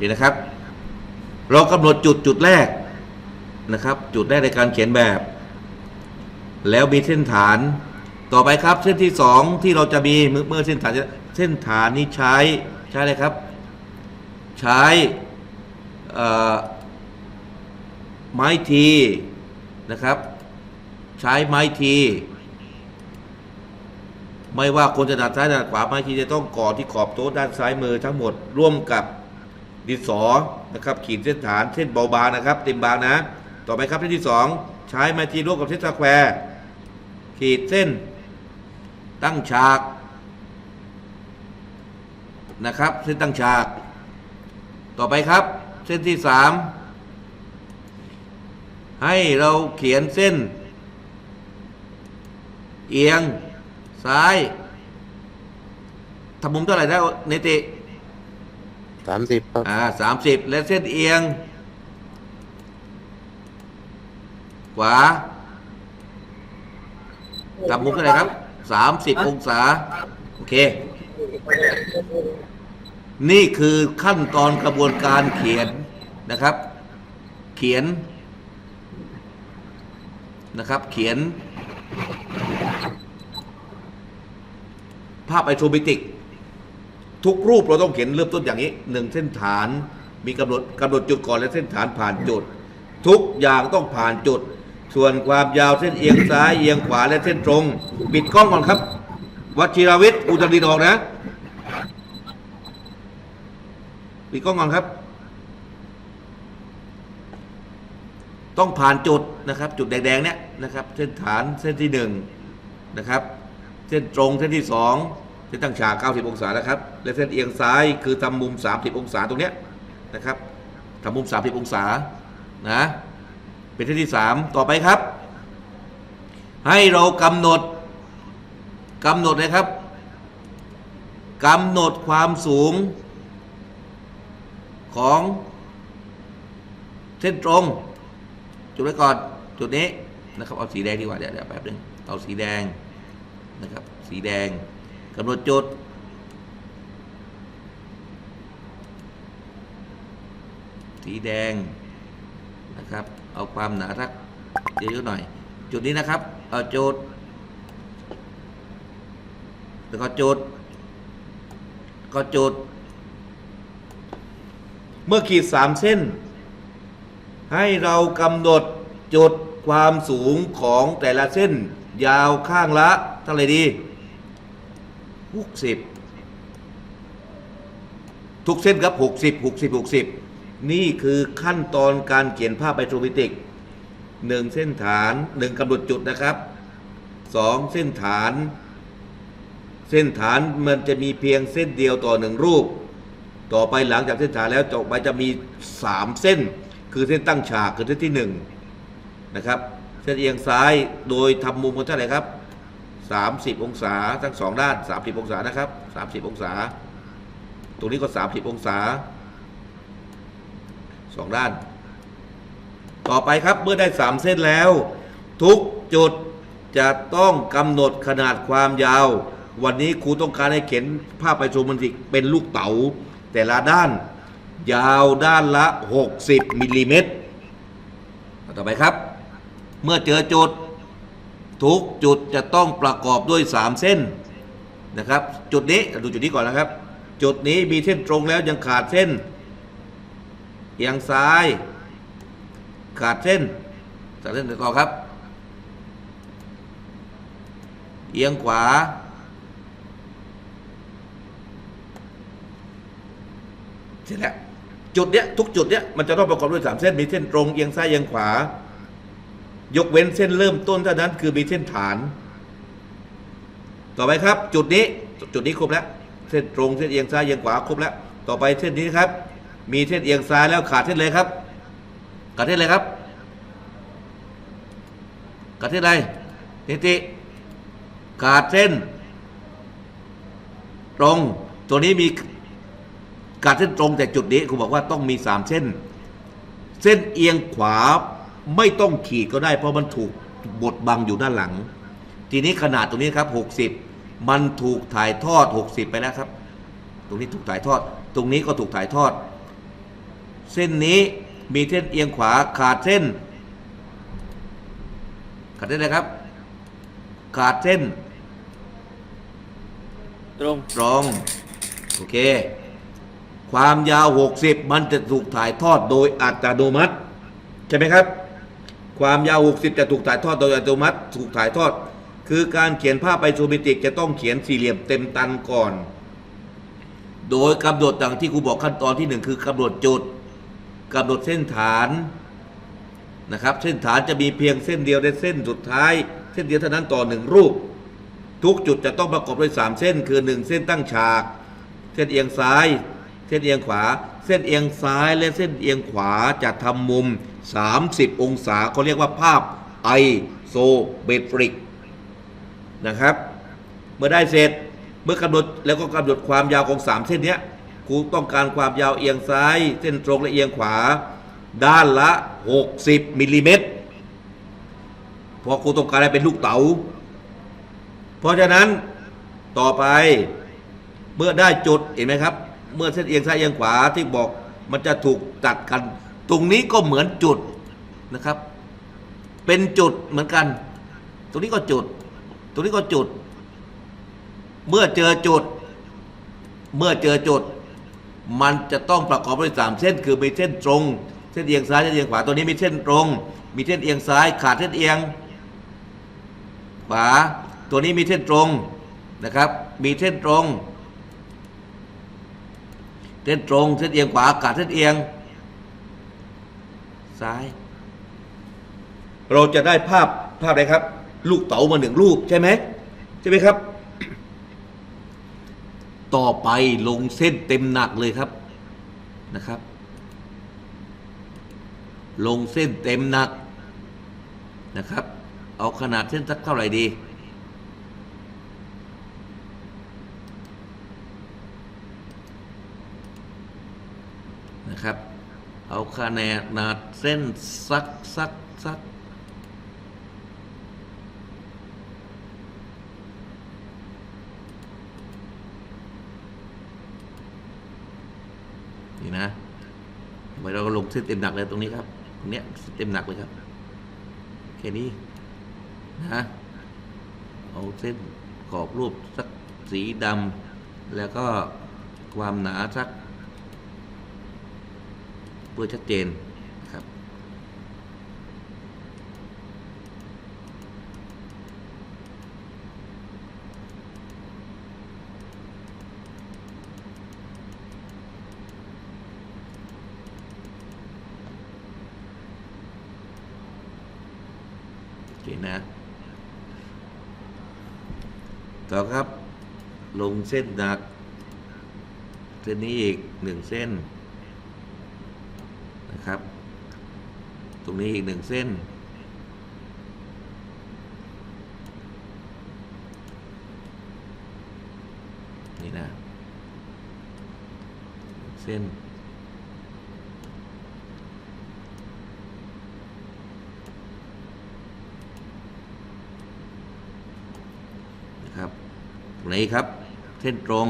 เห็นะครับ เรากำหนดจุดจุดแรกนะครับ จุดแรกในการเขียนแบบ แล้วมีเส้นฐานต่อไปครับ เส้นที่สองที่เราจะมีเมื่อเมื่อเส้นฐานเส้นฐานนี้ใช้ใช้อะไรครับ ใช้ไม้ทีนะครับ ใช้ไม้ทีไม่ว่าคนจะถนัดซ้ายถนัดขวาไม้ทีจะต้องก่อที่ขอบโต๊ะด้านซ้ายมือทั้งหมดร่วมกับ ดินสอนะครับขีดเส้นฐานเส้นเบาบางนะครับ เต็มบางนะ ต่อไปครับเส้นที่สองใช้ไม้ทีร่วมกับเส้นสแควร์ขีดเส้น ตั้งฉากนะครับ เส้นตั้งฉาก ต่อไปครับ เส้นที่สามให้เราเขียนเส้น เอียงซ้ายทำมุมเท่าไหร่แล้เนติ สามสิบครับอ่าสามสิบและเส้นเอียง ขวาทำมุมเท่าไหร่ครับสามสิบองศา โอเค นี่คือขั้นตอนกระบวนการเขียนนะครับ เขียนนะครับ เขียน ภาพไอโทรมิติก ทุกรูปเราต้องเขียนเริ่มต้นอย่างนี้หนึ่งเส้นฐานมีกำหนดกำหนดจุดก่อนและเส้นฐานผ่านจุด ทุกอย่างต้องผ่านจุด ส่วนความยาวเส้นเอียงซ้ายเอียงขวาและเส้นตรง ปิดกล้องก่อนครับวัชิรวิทย์อุตรินออกนะปิดกล้องก่อนครับ ต้องผ่านจุดนะครับ จุดแดงๆเนี่ยนะครับ เส้นฐานเส้นที่หนึ่งนะครับ เส้นตรงเส้นที่สอง เส้นตั้งฉาก 90 องศานะครับ และเส้นเอียงซ้ายคือทำมุม 30 องศาตรงเนี้ยนะครับทำมุม 30 องศานะเป็นเส้นที่สามต่อไปครับ ให้เรากำหนดกำหนดนะครับกำหนดความสูงของเส้นตรง จุดไว้ก่อนจุดนี้นะครับเอาสีแดงดีกว่าเดี๋ยวเดี๋ยวแป๊บนึงเอาสีแดงนะครับ สีแดง กำหนดจุด สีแดงนะครับ เอาความหนาสักเยอะๆหน่อย จุดนี้นะครับ เอาจุดแล้วก็จุด ก็จุด เมื่อขีดสามเส้น ให้เรากำหนดจุดความสูงของแต่ละเส้น ยาวข้างละเท่าไหร่ดี หกสิบทุกเส้นครับหกสิบหกสิบหกสิบนี่คือขั้นตอนการเขียนภาพไอโทรมิติกหนึ่งเส้นฐานหนึ่งกำหนดจุดนะครับสองเส้นฐาน เส้นฐานมันจะมีเพียงเส้นเดียวต่อหนึ่งรูป ต่อไปหลังจากเส้นฐานแล้วต่อไปจะมีสามเส้น คือเส้นตั้งฉากคือเส้นที่หนึ่งนะครับ เส้นเอียงซ้ายโดยทำมุมกันเท่าไหร่ครับ สามสิบองศาทั้งสองด้านสามสิบองศานะครับสามสิบองศา ตรงนี้ก็สามสิบองศาสองด้าน ต่อไปครับเมื่อได้สามเส้นแล้ว ทุกจุดจะต้องกำหนดขนาดความยาว วันนี้ครูต้องการให้เขียนภาพไปโซมันติกเป็นลูกเต๋าแต่ละด้าน ยาวด้านละ 60มิลลิเมตรต่อไปครับ เมื่อเจอจุด ทุกจุดจะต้องประกอบด้วย 3 เส้นนะครับ จุดนี้ดูจุดนี้ก่อนนะครับ จุดนี้มีเส้นตรงแล้วยังขาดเส้นเอียงซ้าย ขาดเส้นขาดเส้นต่อครับ เอียงขวา เสร็จแล้วจุดเนี้ยทุกจุดเนี้ยมันจะต้องประกอบด้วยสามเส้นมีเส้นตรงเอียงซ้ายเอียงขวา ยกเว้นเส้นเริ่มต้นเท่านั้นคือมีเส้นฐาน ต่อไปครับ จุดนี้จุดนี้ครบแล้ว เส้นตรงเส้นเอียงซ้ายเอียงขวาครบแล้ว ต่อไปเส้นนี้ครับ มีเส้นเอียงซ้ายแล้วขาดเส้นเลยครับ ขาดเส้นเลยครับ ขาดเส้นอะไรนิติขาดเส้น ตรง ตัวนี้มีการเส้นตรงแต่จุดนี้ครูบอกว่าต้องมีสามเส้น เส้นเอียงขวา ไม่ต้องขีดก็ได้เพราะมันถูกบดบังอยู่ด้านหลัง ทีนี้ขนาดตรงนี้ครับหกสิบมันถูกถ่ายทอดหกสิบไปแล้วครับ ตรงนี้ถูกถ่ายทอด ตรงนี้ก็ถูกถ่ายทอด เส้นนี้มีเส้นเอียงขวาขาดเส้น ขาดเส้นอะไรครับ ขาดเส้น ตรงตรงโอเค ความยาว 60 มันจะถูกถ่ายทอดโดยอัตโนมัติ ใช่ไหมครับ ความยาว 60 จะถูกถ่ายทอดโดยอัตโนมัติถูกถ่ายทอด คือการเขียนภาพไอโซเมตริกจะต้องเขียนสี่เหลี่ยมเต็มตันก่อน โดยกำหนดดังที่ครูบอกขั้นตอนที่หนึ่งคือกำหนดจุดกำหนดเส้นฐานนะครับ เส้นฐานจะมีเพียงเส้นเดียวในเส้นสุดท้าย เส้นเดียวเท่านั้นต่อหนึ่งรูป ทุกจุดจะต้องประกอบด้วยสามเส้น คือหนึ่งเส้นตั้งฉาก เส้นเอียงซ้าย เส้นเอียงขวา เส้นเอียงซ้ายและเส้นเอียงขวาจะทำมุม 30 องศาเขาเรียกว่าภาพไอโซเบตริกนะครับ เมื่อได้เสร็จเมื่อกำหนดแล้วก็กำหนดความยาวของสามเส้นนี้ครูต้องการความยาวเอียงซ้าย เส้นตรงและเอียงขวา ด้านละ 60มิลลิเมตรเพราะครูต้องการให้เป็นลูกเต๋าเพราะฉะนั้นต่อไปเมื่อได้จุดเห็นไหมครับ เมื่อเส้นเอียงซ้ายเอียงขวาที่บอกมันจะถูกตัดกัน ตรงนี้ก็เหมือนจุดนะครับ เป็นจุดเหมือนกัน ตรงนี้ก็จุด ตรงนี้ก็จุด เมื่อเจอจุด เมื่อเจอจุด มันจะต้องประกอบด้วยสามเส้น คือมีเส้นตรง เส้นเอียงซ้ายเส้นเอียงขวาตัวนี้มีเส้นตรง มีเส้นเอียงซ้าย ขาดเส้นเอียงขวาตัวนี้มีเส้นตรงนะครับ มีเส้นตรง ส้นตรง เส้นเอียงขวาขาดเส้นเอียง ซ้าย เราจะได้ภาพภาพอะไรครับ ลูกเต๋ามาหนึ่งลูกใช่ไหมใช่ไหมครับ ต่อไปลงเส้นเต็มหนักเลยครับนะครับ ลงเส้นเต็มหนักนะครับ เอาขนาดเส้นสักเท่าไหร่ดี นะครับ เอาขนนนาดเส้นสักสักสักนี่นะไมเราก็ลงเส้นเต็มหนักเลยตรงนี้ครับตรงเนี้ยเต็มหนักเลยครับแค่นี้นะเอาเส้นขอบรูปสักสีดำแล้วก็ความหนาสัก พื่อชัดเจนครับ โอเคนะ ต่อครับ ลงเส้นหนัก เส้นนี้อีกหนึ่งเส้น นะครับ ตรงนี้อีกหนึ่งเส้น นี่นะ เส้น นะครับตรงนี้ครับ เส้นตรง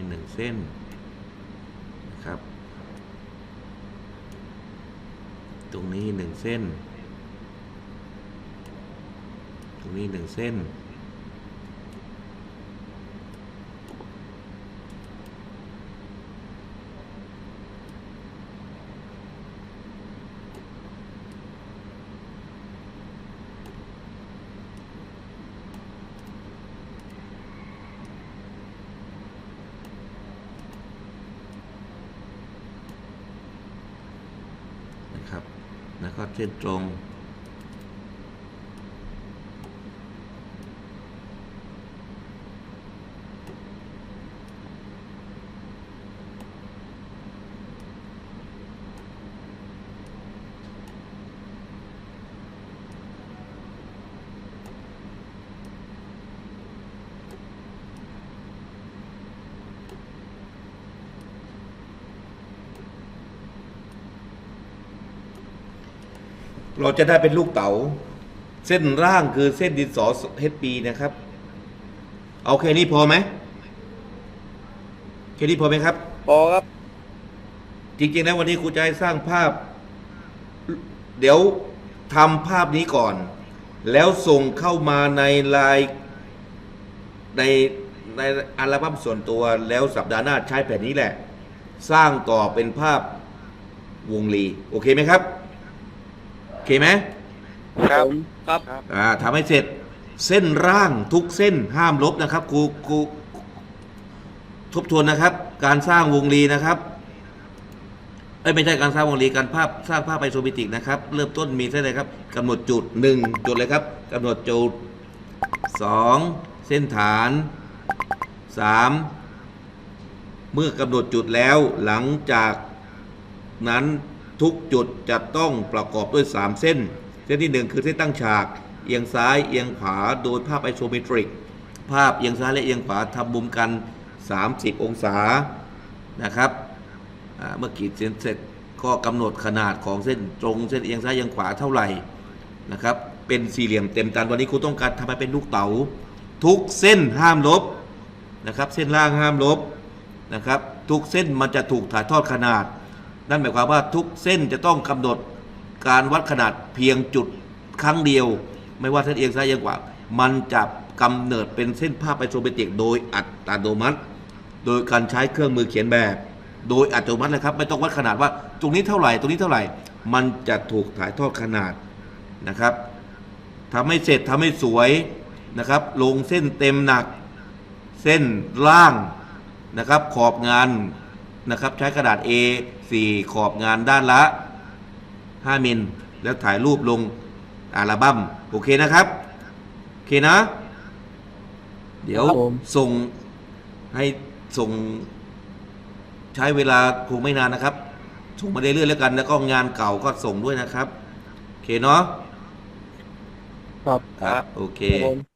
อีกหนึ่งเส้นนะครับ ตรงนี้หนึ่งเส้น ตรงนี้หนึ่งเส้น นะครับ แล้วก็เส้นตรง น เราจะได้เป็นลูกเต๋า เส้นร่างคือเส้นดินสอเฮดปีนะครับ เอาแค่นี้พอไหมแค่นี้พอไหมครับ พอครับ จริงๆแล้ววันนี้ครูจะให้สร้างภาพ เดี๋ยวทำภาพนี้ก่อน แล้วส่งเข้ามาในไลน์ในในอัลบั้มส่วนตัวแล้วสัปดาห์หน้าใช้แผ่นนี้แหละ สร้างต่อเป็นภาพวงลี โอเคไหมครับโอเคไหมครับผมครับอ่าทำให้เสร็จเส้นร่างทุกเส้นห้ามลบนะครับครูครูทบทวนนะครับ การสร้างวงลีนะครับเอ้ยไม่ใช่การสร้างวงลีการภาพสร้างภาพไอโซเมตริกนะครับ เริ่มต้นมีเส้นอะไรครับกำหนดจุดหนึ่งจุดเลยครับกำหนดจุดสองเส้นฐานสามเมื่อกำหนดจุดแล้วหลังจากนั้น ทุกจุดจะต้องประกอบด้วย 3 เส้น เส้นที่ 1 คือเส้นตั้งฉาก เอียงซ้ายเอียงขวาโดยภาพไอโซเมตริก ภาพเอียงซ้ายและเอียงขวาทำมุมกัน 30 องศานะครับเมื่อขีดเส้นเสร็จก็กำหนดขนาดของเส้นตรงเส้นเอียงซ้ายเอียงขวาเท่าไหร่นะครับเป็นสี่เหลี่ยมเต็มตันวันนี้ครูต้องการทำให้เป็นลูกเต๋าทุกเส้นห้ามลบนะครับ เส้นล่างห้ามลบนะครับ ทุกเส้นมันจะถูกถ่ายทอดขนาด นั่นหมายความว่าทุกเส้นจะต้องกำหนดการวัดขนาดเพียงจุดครั้งเดียว ไม่ว่าเส้นเอียงซ้ายเอียงขวามันจะกำเนิดเป็นเส้นภาพไอโซเมตริกโดยอัตโนมัติ โดยการใช้เครื่องมือเขียนแบบ โดยอัตโนมัติเลยครับ ไม่ต้องวัดขนาดว่าตรงนี้เท่าไหร่ตรงนี้เท่าไหร่ มันจะถูกถ่ายทอดขนาดนะครับทำให้เสร็จทำให้สวยนะครับ ลงเส้นเต็มหนัก เส้นล่างนะครับ ขอบงาน นะครับใช้กระดาษ A4 ขอบงานด้านละ 5 มิล แล้วถ่ายรูปลงอัลบั้มโอเคนะครับ โอเคนะ เดี๋ยวครับผม ส่งให้ส่ง ใช้เวลาคงไม่นานนะครับ ส่งมาเรื่อยๆแล้วกัน แล้วก็งานเก่าก็ส่งด้วยนะครับ โอเคเนาะครับครับโอเค ครับผม